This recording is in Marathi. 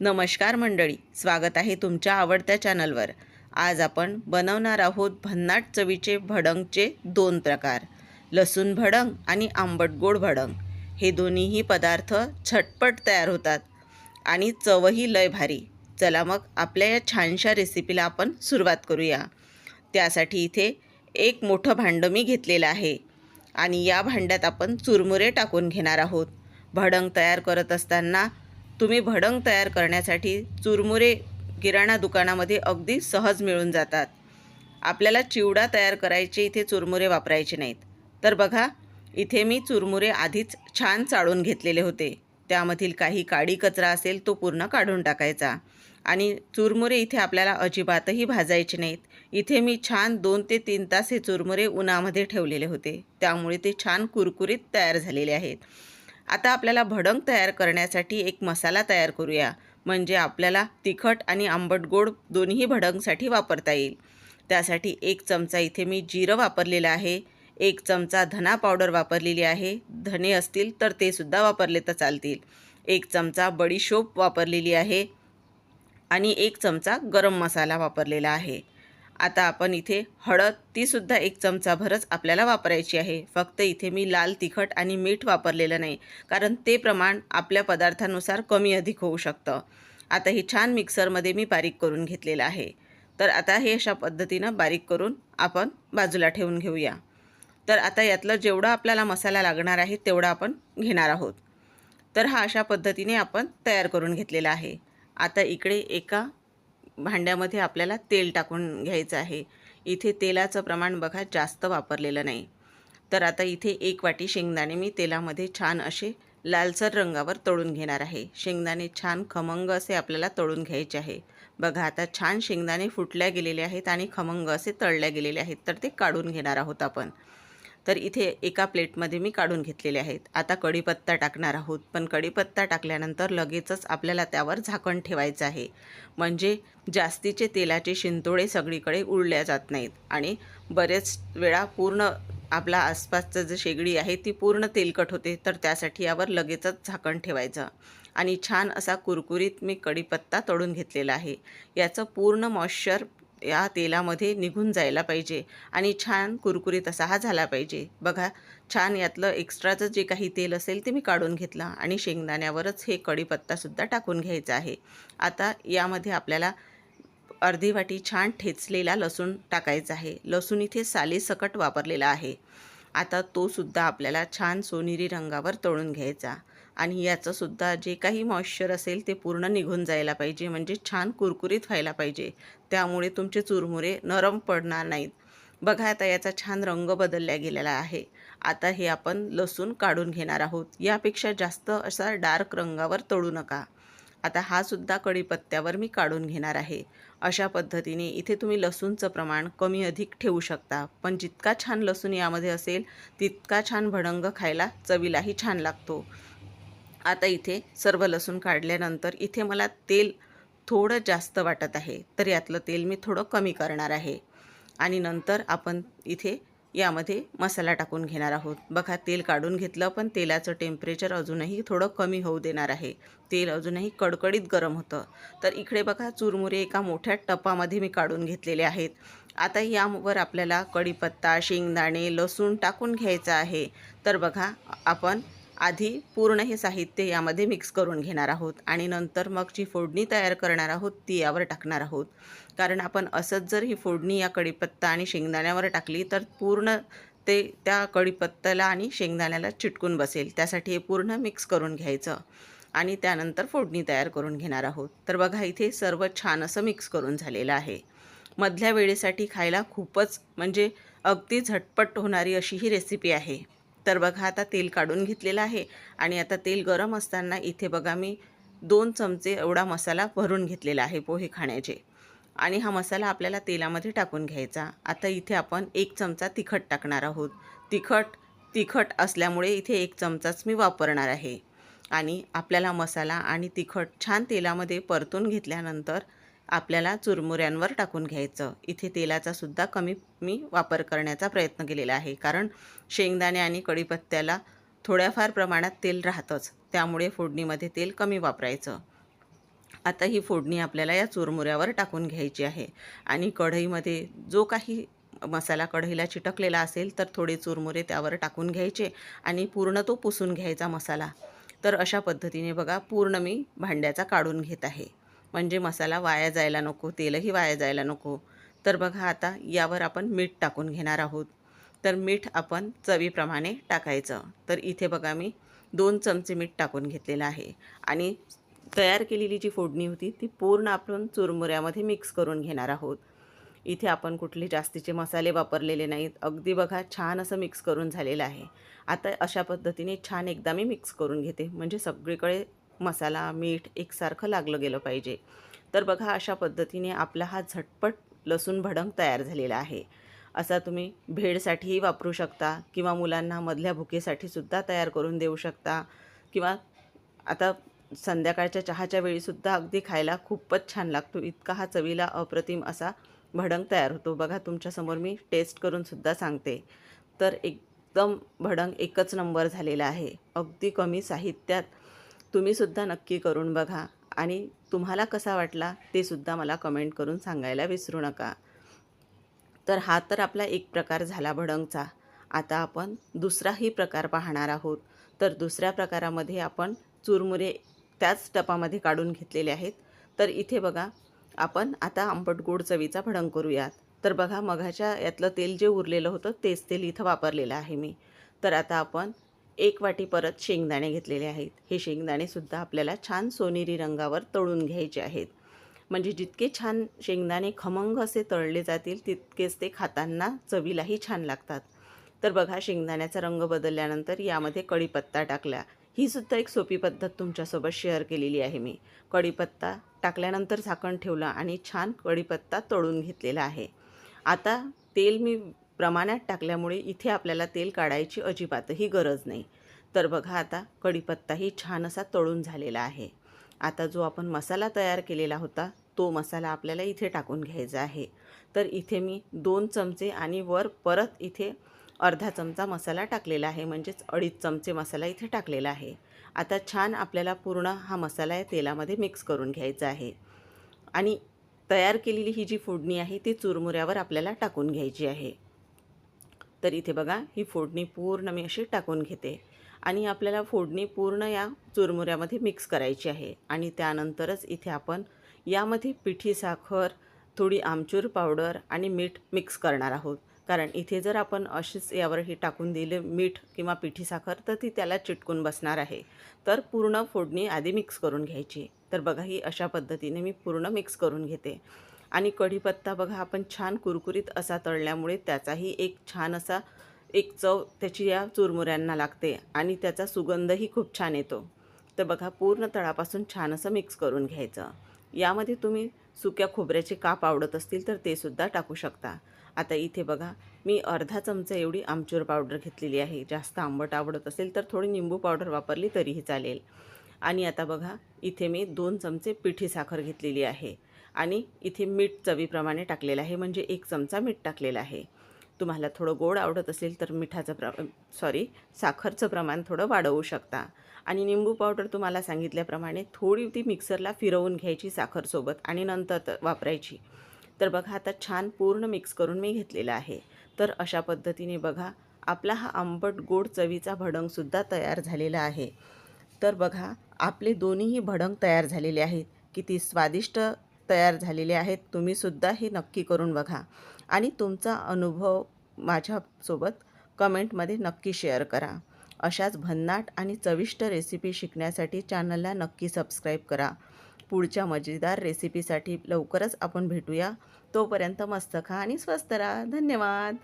नमस्कार मंडळी स्वागत आहे तुमच्या आवडत्या चॅनलवर. आज आपण बनवणार आहोत भन्नाट चवीचे भडंगचे दोन प्रकार लसूण भडंग आणि आंबट गोड भडंग. हे दोन्हीही पदार्थ झटपट तयार होतात आणि चवही लय भारी. चला मग आपल्या या छानशा रेसिपीला आपण सुरुवात करूया. त्यासाठी इथे एक मोठं भांडं मी घेतलेलं आहे आणि या भांड्यात आपण चुरमुरे टाकून घेणार आहोत. भडंग तयार करत असताना तुम्ही भडंग तयार करण्यासाठी चुरमुरे किराणा दुकानामध्ये अगदी सहज मिळून जातात. आपल्याला चिवडा तयार करायचे इथे चुरमुरे वापरायचे नाहीत. तर बघा इथे मी चुरमुरे आधीच छान चाळून घेतलेले होते. त्यामधील काही काडी कचरा असेल तो पूर्ण काढून टाकायचा. आणि चुरमुरे इथे आपल्याला अजिबातही भाजायचे नाहीत. इथे मी छान दोन ते तीन तास हे चुरमुरे उन्हामध्ये ठेवलेले होते. त्यामुळे ते छान कुरकुरीत तयार झालेले आहेत. आता आपल्याला भडंग तयार करण्यासाठी एक मसाला तयार करूया. म्हणजे आपल्याला तिखट आणि आंबट गोड दोन्ही भडंगसाठी वापरता येईल. त्यासाठी एक चमचा इथे मी जिरं वापरलेलं आहे. एक चमचा धना पावडर वापरलेली आहे. धने असतील तर ते सुद्धा वापरले तर चालतील. एक चमचा बडीशोप वापरलेली आहे. आणि एक चमचा गरम मसाला वापरलेला आहे. आता आपण इथे हळद तीसुद्धा एक चमचाभरच आपल्याला वापरायची आहे. फक्त इथे मी लाल तिखट आणि मीठ वापरलेलं नाही कारण ते प्रमाण आपल्या पदार्थानुसार कमी अधिक होऊ शकतं. आता हे छान मिक्सरमध्ये मी बारीक करून घेतलेलं आहे. तर आता हे अशा पद्धतीनं बारीक करून आपण बाजूला ठेवून घेऊया. तर आता यातलं जेवढा आपल्याला मसाला लागणार आहे तेवढा आपण घेणार आहोत. तर हा अशा पद्धतीने आपण तयार करून घेतलेला आहे. आता इकडे एका भांड्यामध्ये आपल्याला तेल टाकून घ्यायचं आहे. इथे तेलाचं प्रमाण बघा जास्त वापरलेलं नाही. तर आता इथे एक वाटी शेंगदाणे मी तेलामध्ये छान असे लालसर रंगावर तळून घेणार आहे. शेंगदाणे छान खमंग असे आपल्याला तळून घ्यायचे आहे. बघा आता छान शेंगदाणे फुटल्या गेलेले आहेत आणि खमंग असे तळल्या गेलेले आहेत. तर ते काढून घेणार आहोत आपण. तर इथे एका प्लेटमध्ये मी काढून घेतलेले आहेत. आता कढीपत्ता टाकणार आहोत. पण कढीपत्ता टाकल्यानंतर लगेचच आपल्याला त्यावर झाकण ठेवायचं आहे. म्हणजे जास्तीचे तेलाचे शिंतोडे सगळीकडे उडल्या जात नाहीत. आणि बरेच वेळा पूर्ण आपला आसपासचं जे शेगडी आहे ती पूर्ण तेलकट होते. तर त्यासाठी यावर लगेचच झाकण ठेवायचं. आणि छान असा कुरकुरीत मी कढीपत्ता तळून घेतलेला आहे. याचं पूर्ण मॉइश्चर या तेलामध्ये निघून जायला पाहिजे आणि छान कुरकुरीत असा हा झाला पाहिजे. बघा छान यातलं एक्स्ट्राचं जे काही तेल असेल ते मी काढून घेतलं आणि शेंगदाण्यावरच हे कढीपत्तासुद्धा टाकून घ्यायचा आहे. आता यामध्ये आपल्याला अर्धी वाटी छान ठेचलेला लसूण टाकायचा आहे. लसूण इथे सालीसकट वापरलेला आहे. आता तो सुद्धा आपल्याला छान सोनेरी रंगावर तळून घ्यायचा. आणि याचंसुद्धा जे काही मॉइश्चर असेल ते पूर्ण निघून जायला पाहिजे म्हणजे छान कुरकुरीत व्हायला पाहिजे. त्यामुळे तुमचे चुरमुरे नरम पडणार नाहीत. बघा आता याचा छान रंग बदलला गेलेला आहे. आता हे आपण लसूण काढून घेणार आहोत. यापेक्षा जास्त असा डार्क रंगावर तळू नका. आता हा सुद्धा कढीपत्त्यावर मी काढून घेणार आहे. अशा पद्धतीने इथे तुम्ही लसूणचं प्रमाण कमी अधिक ठेवू शकता. पण जितका छान लसूण यामध्ये असेल तितका छान भडंग खायला चवीलाही छान लागतो. आता इथे सर्व लसूण काढल्यानंतर इथे मला तेल थोडं जास्त वाटत आहे. तर यातलं तेल मी थोडं कमी करणार आहे. आणि नंतर आपण इथे यामध्ये मसाला टाकून घेणार आहोत. बघा तेल काढून घेतलं पण तेलाचं टेम्परेचर अजूनही थोडं कमी होऊ देणार आहे. तेल अजूनही कडकडीत गरम होतं. तर इकडे बघा चुरमुरे एका मोठ्या टपामध्ये मी काढून घेतलेले आहेत. आता यावर आपल्याला कढीपत्ता शेंगदाणे लसूण टाकून घ्यायचं आहे. तर बघा आपण आधी पूर्ण हे साहित्य यामध्ये मिक्स करून घेणार आहोत आणि नंतर मग जी फोडणी तयार करणार आहोत ती यावर टाकणार आहोत. कारण आपण असंच जर ही फोडणी या कढीपत्ता आणि शेंगदाण्यावर टाकली तर पूर्ण ते त्या कढीपत्त्याला आणि शेंगदाण्याला चिटकून बसेल. त्यासाठी हे पूर्ण मिक्स करून घ्यायचं आणि त्यानंतर फोडणी तयार करून घेणार आहोत. तर बघा इथे सर्व छान असं मिक्स करून झालेलं आहे. मधल्या वेळेसाठी खायला खूपच म्हणजे अगदी झटपट होणारी अशी ही रेसिपी आहे. तर बघा आता तेल काढून घेतलेलं आहे आणि आता तेल गरम असताना इथे बघा मी दोन चमचे एवढा मसाला भरून घेतलेला आहे पोहे खाण्याचे. आणि हा मसाला आपल्याला तेलामध्ये टाकून घ्यायचा. आता इथे आपण एक चमचा तिखट टाकणार आहोत. तिखट तिखट असल्यामुळे इथे एक चमचाच मी वापरणार आहे. आणि आपल्याला मसाला आणि तिखट छान तेलामध्ये परतून घेतल्यानंतर आपल्याला चुरमुऱ्यांवर टाकून घ्यायचं. इथे तेलाचा सुद्धा कमी मी वापर करण्याचा प्रयत्न केलेला आहे. कारण शेंगदाणे आणि कढीपत्त्याला थोड्याफार प्रमाणात तेल राहतंच. त्यामुळे फोडणीमध्ये तेल कमी वापरायचं. आता ही फोडणी आपल्याला या चुरमुऱ्यावर टाकून घ्यायची आहे. आणि कढईमध्ये जो काही मसाला कढईला चिटकलेला असेल तर थोडे चुरमुरे त्यावर टाकून घ्यायचे आणि पूर्ण तो पुसून घ्यायचा मसाला. तर अशा पद्धतीने बघा पूर्ण मी भांड्याचा काढून घेत आहे. म्हणजे मसाला वाया जायला नको तेलही वाया जायला नको. तर बघा आता यावर आपण मीठ टाकून घेणार आहोत. तर मीठ आपण चवीप्रमाणे टाकायचं. तर इथे बघा मी दोन चमचे मीठ टाकून घेतलेलं आहे. आणि तयार केलेली जी फोडणी होती ती पूर्ण आपण चुरमुऱ्यामध्ये मिक्स करून घेणार आहोत. इथे आपण कुठले जास्तीचे मसाले वापरलेले नाहीत. अगदी बघा छान असं मिक्स करून झालेलं आहे. आता अशा पद्धतीने छान एकदा मी मिक्स करून घेते. म्हणजे सगळीकडे मसाला मीठ एकसारखं लागलं गेलं पाहिजे. तर बघा अशा पद्धतीने आपला हा झटपट लसूण भडंग तयार झालेला आहे. असा तुम्ही भेडसाठीही वापरू शकता किंवा मुलांना मधल्या भुकेसाठी सुद्धा तयार करून देऊ शकता किंवा आता संध्याकाळच्या चहाच्या वेळीसुद्धा अगदी खायला खूपच छान लागतो. इतका हा चवीला अप्रतिम असा भडंग तयार होतो. बघा तुमच्यासमोर मी टेस्ट करूनसुद्धा सांगते. तर एकदम भडंग एकच नंबर झालेला आहे. अगदी कमी साहित्यात तुम्हीसुद्धा नक्की करून बघा. आणि तुम्हाला कसा वाटला ते सुद्धा मला कमेंट करून सांगायला विसरू नका. तर हा तर आपला एक प्रकार झाला भडंगचा. आता आपण दुसराही प्रकार पाहणार आहोत. तर दुसऱ्या प्रकारामध्ये आपण चुरमुरे त्याच टपामध्ये काढून घेतलेले आहेत. तर इथे बघा आपण आता आंबट गोड चवीचा भडंग करूयात. तर बघा मघाच्या यातलं तेल जे उरलेलं होतं तेच तेल इथं वापरलेलं आहे मी. तर आता आपण एक वाटी परत शेंगदाणे घेतलेले आहेत. हे शेंगदाणेसुद्धा आपल्याला छान सोनेरी रंगावर तळून घ्यायचे आहेत. म्हणजे जितके छान शेंगदाणे खमंग असे तळले जातील तितकेच ते खाताना चवीलाही छान लागतात. तर बघा शेंगदाण्याचा रंग बदलल्यानंतर यामध्ये कढीपत्ता टाकला. ही सुद्धा एक सोपी पद्धत तुमच्यासोबत शेअर केलेली आहे मी. कढीपत्ता टाकल्यानंतर झाकण ठेवलं आणि छान कढीपत्ता तळून घेतलेला आहे. आता तेल मी प्रमाणात टाकल्यामुळे इथे आपल्याला तेल काढायची अजिबातही गरज नाही. तर बघा आता कढीपत्ताही छान असा तळून झालेला आहे. आता जो आपण मसाला तयार केलेला होता तो मसाला आपल्याला इथे टाकून घ्यायचा आहे. तर इथे मी दोन चमचे आणि वर परत इथे अर्धा चमचा मसाला टाकलेला आहे म्हणजेच अडीच चमचे मसाला इथे टाकलेला आहे. आता छान आपल्याला पूर्ण हा मसाला या तेलामध्ये मिक्स करून घ्यायचा आहे. आणि तयार केलेली ही जी फोडणी आहे ती चुरमुऱ्यावर आपल्याला टाकून घ्यायची आहे. तर इथे बघा ही फोडणी पूर्ण मी अशी टाकून घेते. आणि आपल्याला फोडणी पूर्ण या चुरमुऱ्यामध्ये मिक्स करायची आहे. आणि त्यानंतरच इथे आपण यामध्ये पिठी साखर थोडी आमचूर पावडर आणि मीठ मिक्स करणार आहोत. कारण इथे जर आपण अशीच यावर हे टाकून दिले मीठ किंवा पिठी साखर तर ती त्याला चिटकून बसणार आहे. तर पूर्ण फोडणी आधी मिक्स करून घ्यायची. तर बघा ही अशा पद्धतीने मी पूर्ण मिक्स करून घेते. आणि कढीपत्ता बघा आपण छान कुरकुरीत असा तळल्यामुळे त्याचाही एक छान असा एक चव त्याची या चुरमुऱ्यांना लागते आणि त्याचा सुगंधही खूप छान येतो. तर बघा पूर्ण तळापासून छान असं मिक्स करून घ्यायचं. यामध्ये तुम्ही सुक्या खोबऱ्याचे काप आवडत असतील तर ते सुद्धा टाकू शकता. आता इथे बघा मी अर्धा चमचा एवढी आमचूर पावडर घेतलेली आहे. जास्त आंबट आवडत असेल तर थोडी निंबू पावडर वापरली तरीही चालेल. आणि आता बघा इथे मी दोन चमचे पिठी साखर घेतलेली आहे. आणि इथे मीठ चवीप्रमाणे टाकलेलं आहे. म्हणजे एक चमचा मीठ टाकलेलं आहे. तुम्हाला थोडं गोड आवडत असेल तर मिठाचं प्र सॉरी साखरचं प्रमाण थोडं वाढवू शकता. आणि निंबू पावडर तुम्हाला सांगितल्याप्रमाणे थोडी ती मिक्सरला फिरवून घ्यायची साखरसोबत आणि नंतर वापरायची. तर बघा आता छान पूर्ण मिक्स करून मी घेतलेला आहे. तर अशा पद्धतीने बघा आपला हा आंबट गोड चवीचा भडंगसुद्धा तयार झालेला आहे. तर बघा आपले दोन्हीही भडंग तयार झालेले आहेत. किती स्वादिष्ट तयार झालेले आहेत तुम्हीसुद्धा हे नक्की करून बघा. आणि तुमचा अनुभव माझ्यासोबत कमेंटमध्ये नक्की शेअर करा. अशाच भन्नाट आणि चविष्ट रेसिपी शिकण्यासाठी चॅनलला नक्की सबस्क्राईब करा. पुढच्या मजेदार रेसिपीसाठी लवकरच आपण भेटूया. तोपर्यंत मस्त खा आणि स्वस्त राहा. धन्यवाद!